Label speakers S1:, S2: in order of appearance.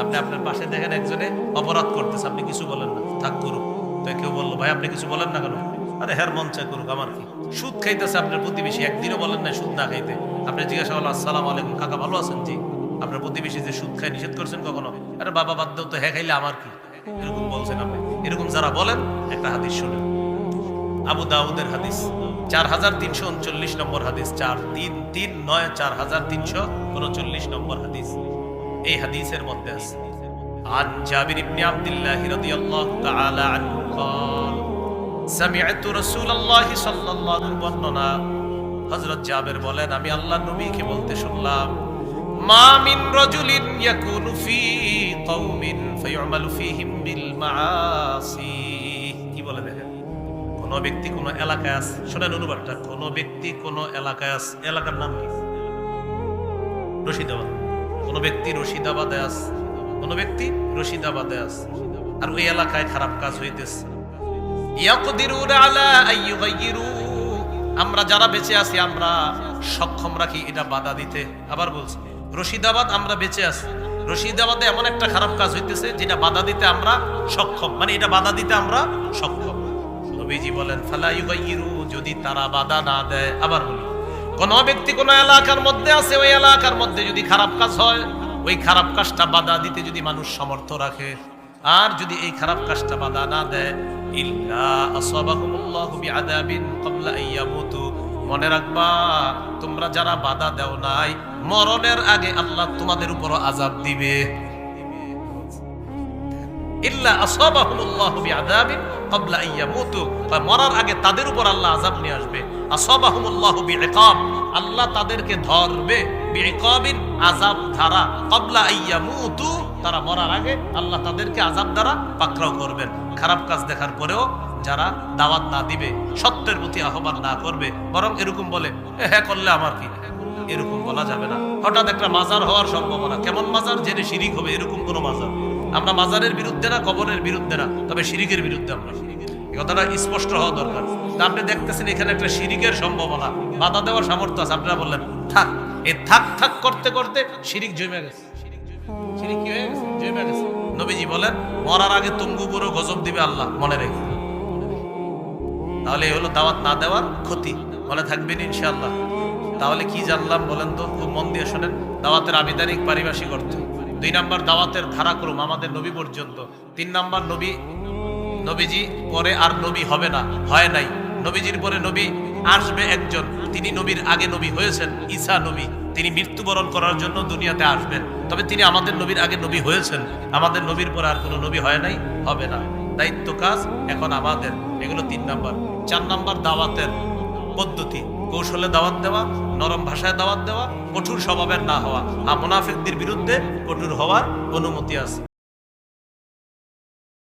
S1: আপনি আপনার পাশে দেখেন একজনে অপরাধ করতেছে, আপনি কিছু বলেন না। থাক, করুক। তো কেউ বলল, ভাই, আপনি কিছু বলেন না কেন? আরে হ্যার মন চায় করুক, আমার কি? সুদ খাইতেছে আপনার প্রতিবেশী, একদিনও বলেন না সুদ না খাইতে। আপনি জিজ্ঞাসা করলেন আসসালাম আলাইকুম, কাকা ভালো আছেন? জি। আপনার প্রতিবেশী যে সুদ খায়, নিষেধ করছেন কখনো? আরে বাবা, বাদ তো হ্যাঁ খাইলে আমার কি? এরকম বলছেন আপনি। এরকম যারা বলেন, একটা হাদিস শুনেন। আবু দাউদের হাদিস, চার হাজার তিনশো উনচল্লিশ নম্বর হাদিস, চার তিন তিন নয়, চার হাজার তিনশো উনচল্লিশ নম্বর হাদিস। এই হাদিসের মধ্যে আছে عن جابر بن عبد الله رضي الله تعالى عنه قال سمعت رسول الله صلى الله عليه وسلم হযরত জাবের বলেন আমি আল্লাহর নবীকে বলতে শুনলাম মা মিন রাজুলিন ইয়াকুনু ফি কওমিন ফায়ুমালু ফীহিম বিল মাআসি কি বলে দেখেন কোন ব্যক্তি কোন এলাকায় আছে শোনেন অনুবাদটা কোন ব্যক্তি কোন এলাকায় আছে এলাকার নাম কি রশিদাবাদ কোন ব্যক্তি রশিদাবাদে আছে কোন ব্যক্তি রশিদাবাদে আছে আর ওই এলাকায় খারাপ কাজ হইতেছে। আমরা যারা বেঁচে আছি, আমরা সক্ষম রাখি এটা বাধা দিতে। আবার বলছি, রশিদাবাদ আমরা বেঁচে আছি। রশিদাবাদে এমন একটা খারাপ কাজ হইতেছে, যেটা বাধা দিতে আমরা সক্ষম। মানে এটা বাধা দিতে আমরা সক্ষম। নবীজি বলেন, ফালা যদি তারা বাধা না দেয়, আবার বলি কোন ব্যক্তি কোন এলাকার মধ্যে আছে, ওই এলাকার মধ্যে যদি খারাপ কাজ হয়, ওই খারাপ কাজটা বাধা দিতে যদি মানুষ সমর্থ রাখে। আর যদি এই খারাপ কাজটা বাধা না দেয় মনে রাখবা, তোমরা যারা বাধা দেও নাই, মরণের আগে আল্লাহ তোমাদের উপর আযাব দিবে। মরার আগে তাদের উপর আল্লাহ আযাব নিয়ে আসবে। আল্লাহ তাদেরকে ধরবে তারা মরার আগে আল্লাহ তাদেরকে দ্বারা পাকড়াও করবেন। খারাপ কাজ দেখার পরেও যারা দাওয়াত না দিবে, সত্যের প্রতি আহ্বান না করবে, বরং এরকম বলে হ্যাঁ করলে আমার কি? এরকম বলা যাবে না। হঠাৎ একটা মাজার হওয়ার সম্ভাবনা। কেমন মাজার? জেনে শিরিক হবে, এরকম কোনো মাজার। আমরা মাজারের বিরুদ্ধে না, কবরের বিরুদ্ধে না, তবে শিরিকের বিরুদ্ধে আমরা কথাটা স্পষ্ট হওয়া দরকার। আপনি দেখতেছেন এখানে একটা শিরিকের সম্ভাবনা, বাধা দেওয়ার সামর্থ্য আছে। আপনারা বললেন, থাক এ থাক থাক করতে করতে শিরিক জমে গেছে। শিরিক গেছে? জমে গেছে। নবীজি বলেন, মরার আগে তুঙ্গু গজব দিবে আল্লাহ, মনে রেখে। তাহলে এই হলো দাওয়াত না দেওয়ার ক্ষতি। মনে থাকবেন ইনশাআল্লাহ। তাহলে কি জানলাম বলেন তো? খুব মন দিয়ে শোনেন, দাওয়াতের আবিধানিক পারিভাষিক অর্থ। দুই নাম্বার দাওয়াতের ধারাক্রম আমাদের নবী পর্যন্ত, তিন নাম্বার নবী নবীজি পরে আর নবী হবে না, হয় নাই। নবীজির পরে নবী আসবে একজন। তিনি নবীর আগে নবী হয়েছেন, ঈসা নবী। তিনি মৃত্যুবরণ করার জন্য দুনিয়াতে আসবেন। তবে তিনি আমাদের নবীর আগে নবী হয়েছেন। আমাদের নবীর পরে আর কোনো নবী হয় নাই, হবে না। দায়িত্ব কাজ এখন আমাদের। এগুলো তিন নাম্বার। চার নাম্বার দাওয়াতের পদ্ধতি। কৌশলে দাওয়াত দেওয়া, নরম ভাষায় দাওয়াত দেওয়া, কঠোর স্বভাবের না হওয়া। আর মুনাফিকদের বিরুদ্ধে কঠোর হওয়ার অনুমতি আছে।